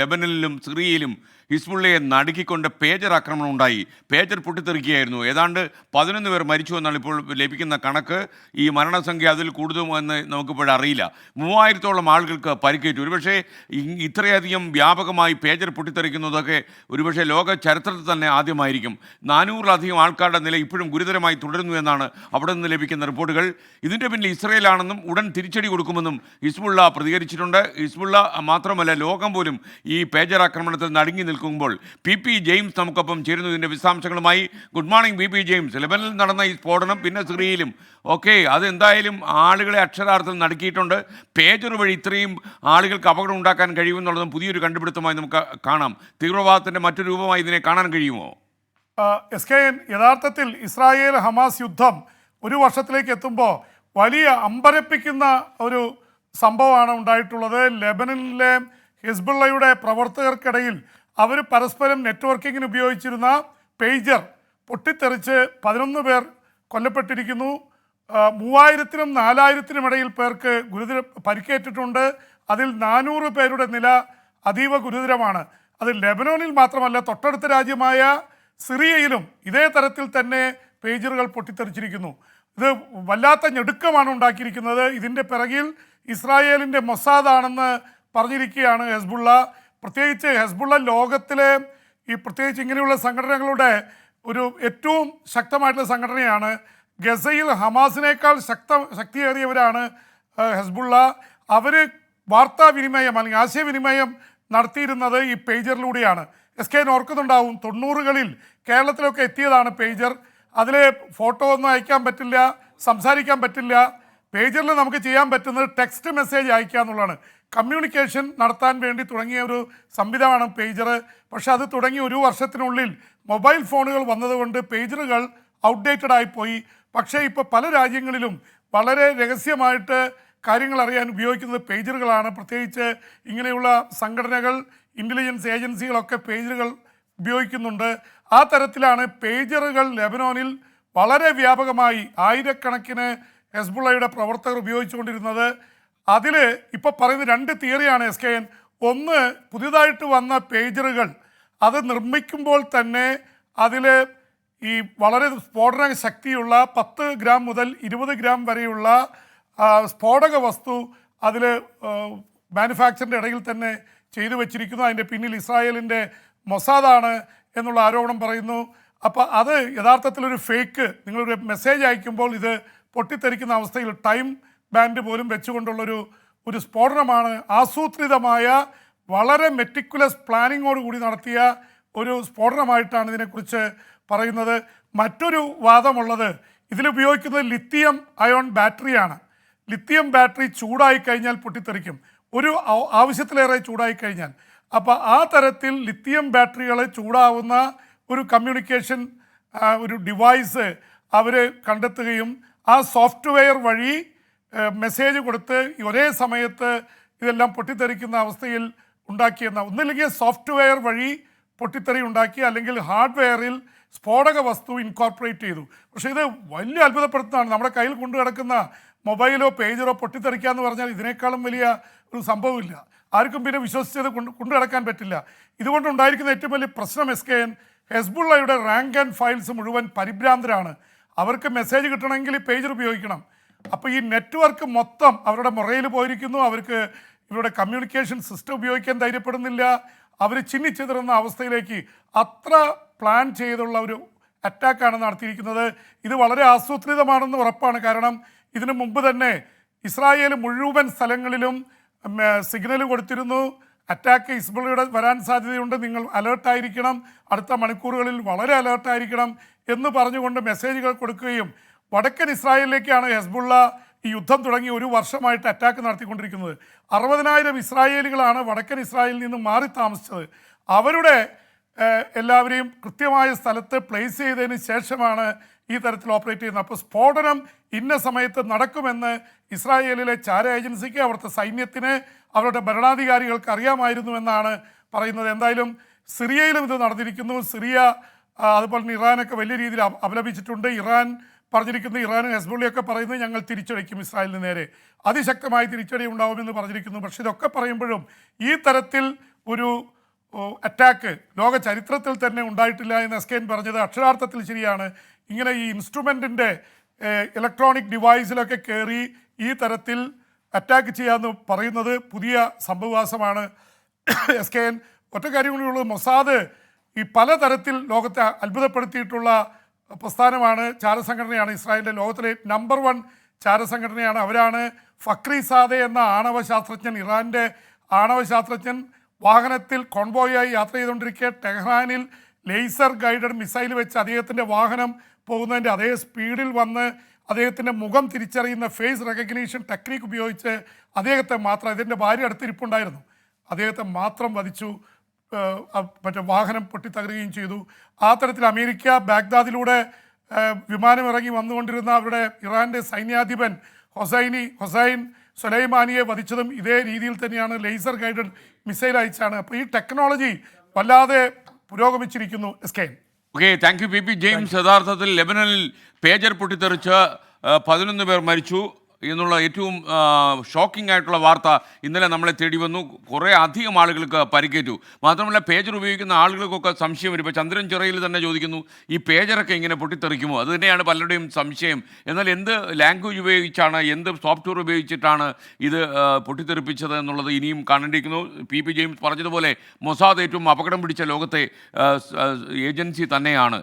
ലെബനനിലും സിറിയയിലും ഹിസ്ബുള്ളയെ നടുക്കിക്കൊണ്ട് pager ആക്രമണം ഉണ്ടായി. Pager പൊട്ടിത്തെറിക്കുകയായിരുന്നു. ഏതാണ്ട് പതിനൊന്ന് പേർ മരിച്ചു എന്നാണ് ഇപ്പോൾ ലഭിക്കുന്ന കണക്ക്. ഈ മരണസംഖ്യ അതിൽ കൂടുതലും എന്ന് നമുക്കിപ്പോൾ അറിയില്ല. മൂവായിരത്തോളം ആളുകൾക്ക് പരിക്കേറ്റു. ഒരുപക്ഷെ ഇത്രയധികം വ്യാപകമായി പേജർ പൊട്ടിത്തെറിക്കുന്നതൊക്കെ ഒരുപക്ഷെ ലോക ചരിത്രത്തിൽ തന്നെ ആദ്യമായിരിക്കും. നാനൂറിലധികം ആൾക്കാരുടെ നില ഇപ്പോഴും ഗുരുതരമായി തുടരുന്നു എന്നാണ് അവിടെ നിന്ന് ലഭിക്കുന്ന റിപ്പോർട്ടുകൾ. ഇതിന്റെ പിന്നിൽ ഇസ്രയേലാണെന്നും ഉടൻ തിരിച്ചടി കൊടുക്കുമെന്നും ഹിസ്ബുള്ള പ്രതികരിച്ചിട്ടുണ്ട്. ഹിസ്ബുള്ള മാത്രമല്ല ലോകം പോലും പേജർ ആക്രമണത്തിൽ നടുങ്ങി നിൽക്കുമ്പോൾ പി പി ജെയിംസ് നമുക്കൊപ്പം ചേരുന്നതിന്റെ വിശദാംശങ്ങളുമായി good morning P P James. ലെബനിൽ നടന്ന ഈ സ്ഫോടനം പിന്നെ സിറിയയിലും. ഓക്കെ അതെന്തായാലും ആളുകളെ അക്ഷരാർത്ഥത്തിൽ നടക്കിയിട്ടുണ്ട്. പേജർ വഴി ഇത്രയും ആളുകൾക്ക് അപകടം ഉണ്ടാക്കാൻ കഴിയുമെന്നുള്ളതും പുതിയൊരു കണ്ടുപിടുത്തമായി നമുക്ക് കാണാം. തീവ്രവാദത്തിന്റെ മറ്റൊരു രൂപമായി ഇതിനെ കാണാൻ കഴിയുമോ? എസ് കെ എൻ യഥാർത്ഥത്തിൽ ഇസ്രായേൽ ഹമാസ് യുദ്ധം ഒരു വർഷത്തിലേക്ക് എത്തുമ്പോൾ വലിയ അമ്പരപ്പിക്കുന്ന ഒരു സംഭവമാണ് ഉണ്ടായിട്ടുള്ളത്. ലെബനനിലെ ഹിസ്ബുള്ളയുടെ പ്രവർത്തകർക്കിടയിൽ അവർ പരസ്പരം നെറ്റ്വർക്കിങ്ങിന് ഉപയോഗിച്ചിരുന്ന പേജർ പൊട്ടിത്തെറിച്ച് പതിനൊന്ന് പേർ കൊല്ലപ്പെട്ടിരിക്കുന്നു. മൂവായിരത്തിനും നാലായിരത്തിനും ഇടയിൽ പേർക്ക് ഗുരുതര പരിക്കേറ്റിട്ടുണ്ട്. അതിൽ നാനൂറ് പേരുടെ നില അതീവ ഗുരുതരമാണ്. അത് ലെബനോനിൽ മാത്രമല്ല തൊട്ടടുത്ത രാജ്യമായ സിറിയയിലും ഇതേ തരത്തിൽ തന്നെ പേജറുകൾ പൊട്ടിത്തെറിച്ചിരിക്കുന്നു. ഇത് വല്ലാത്ത ഞെടുക്കമാണ് ഉണ്ടാക്കിയിരിക്കുന്നത്. ഇതിന്റെ പിറകിൽ ഇസ്രായേലിന്റെ മൊസാദാണെന്ന് പറഞ്ഞിരിക്കുകയാണ് ഹെസ്ബുള്ള. പ്രത്യേകിച്ച് ഹെസ്ബുള്ള ലോകത്തിലെ ഈ പ്രത്യേകിച്ച് ഇങ്ങനെയുള്ള സംഘടനകളുടെ ഒരു ഏറ്റവും ശക്തമായിട്ടുള്ള സംഘടനയാണ്. ഗസയിൽ ഹമാസിനേക്കാൾ ശക്ത ശക്തിയേറിയവരാണ് ഹെസ്ബുള്ള. അവർ വാർത്താവിനിമയം അല്ലെങ്കിൽ ആശയവിനിമയം നടത്തിയിരുന്നത് ഈ പേജറിലൂടെയാണ്. എസ് കെ ഓർക്കുന്നുണ്ടാവും തൊണ്ണൂറുകളിൽ കേരളത്തിലൊക്കെ എത്തിയതാണ് പേജർ. അതിലെ ഫോട്ടോ ഒന്നും അയക്കാൻ പറ്റില്ല സംസാരിക്കാൻ പറ്റില്ല. പേജറിൽ നമുക്ക് ചെയ്യാൻ പറ്റുന്നത് ടെക്സ്റ്റ് മെസ്സേജ് അയക്കുക എന്നുള്ളതാണ്. കമ്മ്യൂണിക്കേഷൻ നടത്താൻ വേണ്ടി തുടങ്ങിയ ഒരു സംവിധാനമാണ് പേജർ. പക്ഷെ അത് തുടങ്ങി ഒരു വർഷത്തിനുള്ളിൽ മൊബൈൽ ഫോണുകൾ വന്നതുകൊണ്ട് പേജറുകൾ ഔട്ട്ഡേറ്റഡ് ആയിപ്പോയി പക്ഷേ ഇപ്പോൾ പല രാജ്യങ്ങളിലും വളരെ രഹസ്യമായിട്ട് കാര്യങ്ങൾ അറിയാൻ ഉപയോഗിക്കുന്നത് പേജറുകളാണ്. പ്രത്യേകിച്ച് ഇങ്ങനെയുള്ള സംഘടനകൾ ഇന്റലിജൻസ് ഏജൻസികളൊക്കെ പേജറുകൾ ഉപയോഗിക്കുന്നുണ്ട്. ആ തരത്തിലാണ് പേജറുകൾ ലെബനോനിൽ വളരെ വ്യാപകമായി ആയിരക്കണക്കിന് ഹെസ്ബുള്ളയുടെ പ്രവർത്തകർ ഉപയോഗിച്ചുകൊണ്ടിരുന്നത്. അതിൽ ഇപ്പോൾ പറയുന്ന രണ്ട് തിയറിയാണ് എസ് കെ എൻ. ഒന്ന് പുതിയതായിട്ട് വന്ന പേജറുകൾ. അത് നിർമ്മിക്കുമ്പോൾ തന്നെ അതിൽ ഈ വളരെ സ്ഫോടന ശക്തിയുള്ള പത്ത് ഗ്രാം മുതൽ ഇരുപത് ഗ്രാം വരെയുള്ള സ്ഫോടക വസ്തു അതിൽ മാനുഫാക്ചറിന്റെ ഇടയിൽ തന്നെ ചെയ്തു വച്ചിരിക്കുന്നു. അതിന്റെ പിന്നിൽ ഇസ്രായേലിന്റെ മൊസാദാണ് എന്നുള്ള ആരോപണം പറയുന്നു. അപ്പോൾ അത് യഥാർത്ഥത്തിലൊരു ഫേക്ക്. നിങ്ങളൊരു മെസ്സേജ് അയക്കുമ്പോൾ ഇത് പൊട്ടിത്തെറിക്കുന്ന അവസ്ഥയിൽ ടൈം ബാൻഡ് പോലും വെച്ചുകൊണ്ടുള്ളൊരു ഒരു സ്ഫോടനമാണ് ആസൂത്രിതമായ വളരെ മെറ്റിക്കുലസ് പ്ലാനിങ്ങോട് കൂടി നടത്തിയ ഒരു സ്ഫോടനമായിട്ടാണ് ഇതിനെക്കുറിച്ച് പറയുന്നത്. മറ്റൊരു വാദമുള്ളത് ഇതിലുപയോഗിക്കുന്നത് ലിത്തിയം അയോൺ ബാറ്ററിയാണ്. ലിത്തിയം ബാറ്ററി ചൂടായി കഴിഞ്ഞാൽ പൊട്ടിത്തെറിക്കും. ഒരു ആവശ്യത്തിലേറെ ചൂടായി കഴിഞ്ഞാൽ. അപ്പോൾ ആ തരത്തിൽ ലിത്തിയം ബാറ്ററികൾ ചൂടാവുന്ന ഒരു കമ്മ്യൂണിക്കേഷൻ ഒരു ഡിവൈസ് അവർ കണ്ടെത്തുകയും ആ സോഫ്റ്റ്വെയർ വഴി മെസ്സേജ് കൊടുത്ത് ഒരേ സമയത്ത് ഇതെല്ലാം പൊട്ടിത്തെറിക്കുന്ന അവസ്ഥയിൽ ഉണ്ടാക്കിയെന്ന ഒന്നില്ലെങ്കിൽ സോഫ്റ്റ്വെയർ വഴി പൊട്ടിത്തെറി ഉണ്ടാക്കി അല്ലെങ്കിൽ ഹാർഡ്വെയറിൽ സ്ഫോടക വസ്തു ഇൻകോർപ്പറേറ്റ് ചെയ്തു. പക്ഷേ ഇത് വലിയ അത്ഭുതപ്പെടുത്തുന്നതാണ്. നമ്മുടെ കയ്യിൽ കൊണ്ടു കിടക്കുന്ന മൊബൈലോ പേജറോ പൊട്ടിത്തെറിക്കുക എന്ന് പറഞ്ഞാൽ ഇതിനേക്കാളും വലിയ ഒരു സംഭവമില്ല. ആർക്കും പിന്നെ വിശ്വസിച്ചത് കൊണ്ട് കൊണ്ടു കിടക്കാൻ പറ്റില്ല. ഇതുകൊണ്ടുണ്ടായിരിക്കുന്ന ഏറ്റവും വലിയ പ്രശ്നം എസ് കെ എൻ ഹെസ്ബുള്ളയുടെ റാങ്ക് ആൻഡ് ഫയൽസ് മുഴുവൻ പരിഭ്രാന്തരാണ്. അവർക്ക് മെസ്സേജ് കിട്ടണമെങ്കിൽ പേജർ ഉപയോഗിക്കണം. അപ്പോൾ ഈ നെറ്റ്വർക്ക് മൊത്തം അവരുടെ മുറയിൽ പോയിരിക്കുന്നു. അവർക്ക് ഇവരുടെ കമ്മ്യൂണിക്കേഷൻ സിസ്റ്റം ഉപയോഗിക്കാൻ ധൈര്യപ്പെടുന്നില്ല. അവർ ചിന്നിച്ചിതറുന്ന അവസ്ഥയിലേക്ക് അത്ര പ്ലാൻ ചെയ്തുള്ള ഒരു അറ്റാക്കാണ് നടത്തിയിരിക്കുന്നത്. ഇത് വളരെ ആസൂത്രിതമാണെന്ന് ഉറപ്പാണ്. കാരണം ഇതിനു മുമ്പ് തന്നെ ഇസ്രായേൽ മുഴുവൻ സ്ഥലങ്ങളിലും സിഗ്നൽ കൊടുത്തിരുന്നു. അറ്റാക്ക് ഹിസ്ബുള്ളയുടെ വരാൻ സാധ്യതയുണ്ട്. നിങ്ങൾ അലേർട്ടായിരിക്കണം അടുത്ത മണിക്കൂറുകളിൽ വളരെ അലേർട്ടായിരിക്കണം എന്ന് പറഞ്ഞുകൊണ്ട് മെസ്സേജുകൾ കൊടുക്കുകയും വടക്കൻ ഇസ്രായേലിലേക്കാണ് ഹെസ്ബുള്ള ഈ യുദ്ധം തുടങ്ങി ഒരു വർഷമായിട്ട് അറ്റാക്ക് നടത്തിക്കൊണ്ടിരിക്കുന്നത്. അറുപതിനായിരം ഇസ്രായേലികളാണ് വടക്കൻ ഇസ്രായേലിൽ നിന്ന് മാറി താമസിച്ചത്. അവരുടെ എല്ലാവരെയും കൃത്യമായ സ്ഥലത്ത് പ്ലേസ് ചെയ്തതിന് ശേഷമാണ് ഈ തരത്തിൽ ഓപ്പറേറ്റ് ചെയ്യുന്നത് അപ്പോൾ സ്ഫോടനം ഇന്ന സമയത്ത് നടക്കുമെന്ന് ഇസ്രായേലിലെ ചാര ഏജൻസിക്ക് അവിടുത്തെ സൈന്യത്തിന് അവരുടെ ഭരണാധികാരികൾക്ക് അറിയാമായിരുന്നു എന്നാണ് പറയുന്നത്. എന്തായാലും സിറിയയിലും ഇത് നടന്നിരിക്കുന്നു. സിറിയ അതുപോലെ തന്നെ ഇറാനൊക്കെ വലിയ രീതിയിൽ അപ- അപലപിച്ചിട്ടുണ്ട്. ഇറാൻ പറഞ്ഞിരിക്കുന്ന ഇറാനും ഹെസ്ബുള്ളിയൊക്കെ പറയുന്നത് ഞങ്ങൾ തിരിച്ചടിക്കും ഇസ്രായേലിന് നേരെ. അതിശക്തമായി തിരിച്ചടി ഉണ്ടാവുമെന്ന് പറഞ്ഞിരിക്കുന്നു. പക്ഷേ ഇതൊക്കെ പറയുമ്പോഴും ഈ തരത്തിൽ ഒരു അറ്റാക്ക് ലോക ചരിത്രത്തിൽ തന്നെ ഉണ്ടായിട്ടില്ല എന്ന് എസ് കെ എൻ പറഞ്ഞത് അക്ഷരാർത്ഥത്തിൽ ശരിയാണ്. ഇങ്ങനെ ഈ ഇൻസ്ട്രുമെന്റിന്റെ ഇലക്ട്രോണിക് ഡിവൈസിലൊക്കെ കയറി ഈ തരത്തിൽ അറ്റാക്ക് ചെയ്യാമെന്ന് പറയുന്നത് പുതിയ സംഭവവാസമാണ്. എസ് കെ എൻ ഒറ്റ കാര്യങ്ങളുള്ളത് മൊസാദ് ഈ പലതരത്തിൽ ലോകത്തെ അത്ഭുതപ്പെടുത്തിയിട്ടുള്ള പ്രസ്ഥാനമാണ്. ചാരസംഘടനയാണ് ഇസ്രായേലിന്റെ ലോകത്തിലെ നമ്പർ വൺ ചാരസംഘടനയാണ്. അവരാണ് ഫക്രി സാദെ എന്ന ആണവ ശാസ്ത്രജ്ഞൻ ഇറാന്റെ ആണവ ശാസ്ത്രജ്ഞൻ വാഹനത്തിൽ കോൺവോയായി യാത്ര ചെയ്തുകൊണ്ടിരിക്കെ. ടെഹ്റാനിൽ ലേസർ ഗൈഡഡ് മിസൈൽ വെച്ച് അദ്ദേഹത്തിന്റെ വാഹനം പോകുന്നതിന്റെ അതേ സ്പീഡിൽ വന്ന് അദ്ദേഹത്തിന്റെ മുഖം തിരിച്ചറിയുന്ന ഫേസ് റെക്കഗ്നീഷൻ ടെക്നിക്ക് ഉപയോഗിച്ച് അദ്ദേഹത്തെ മാത്രം ഇതിന്റെ ഭാര്യ അടുത്തിരിപ്പുണ്ടായിരുന്നു. അദ്ദേഹത്തെ മാത്രം വധിച്ചു മറ്റേ വാഹനം പൊട്ടിത്തകരുകയും ചെയ്തു. ആ തരത്തിൽ അമേരിക്ക ബാഗ്ദാദിലൂടെ വിമാനം ഇറങ്ങി വന്നുകൊണ്ടിരുന്ന അവരുടെ ഇറാന്റെ സൈന്യാധിപൻ ഹൊസൈനി ഹൊസൈൻ സുലൈമാനിയെ വധിച്ചതും ഇതേ രീതിയിൽ തന്നെയാണ് ലേസർ ഗൈഡഡ് മിസൈൽ അയച്ചാണ്. അപ്പോൾ ഈ ടെക്നോളജി വല്ലാതെ പുരോഗമിച്ചിരിക്കുന്നു S K okay thank you P P James യഥാർത്ഥത്തിൽ ലെബനനിൽ പേജർ പൊട്ടിത്തെറിച്ച് പതിനൊന്ന് പേർ മരിച്ചു. എന്നുള്ള ഏറ്റവും ഷോക്കിംഗ് ആയിട്ടുള്ള വാർത്ത ഇന്നലെ നമ്മളെ തേടി വന്നു. കുറേ അധികം ആളുകൾക്ക് പരിക്കേറ്റു. മാത്രമല്ല പേജർ ഉപയോഗിക്കുന്ന ആളുകൾക്കൊക്കെ സംശയം വരും. ഇപ്പോൾ ചന്ദ്രൻ ചിറയിൽ തന്നെ ചോദിക്കുന്നു ഈ പേജറൊക്കെ ഇങ്ങനെ പൊട്ടിത്തെറിക്കുമോ? അത് തന്നെയാണ് പലരുടെയും സംശയം. എന്നാൽ എന്ത് ലാംഗ്വേജ് ഉപയോഗിച്ചാണ് എന്ത് സോഫ്റ്റ്വെയർ ഉപയോഗിച്ചിട്ടാണ് ഇത് പൊട്ടിത്തെറിപ്പിച്ചത് എന്നുള്ളത് ഇനിയും കാണേണ്ടിയിരിക്കുന്നു. പി. പി. ജെയിംസ് പറഞ്ഞതുപോലെ മൊസാദ് ഏറ്റവും അപകടം പിടിച്ച ലോകത്തെ ഏജൻസി തന്നെയാണ്.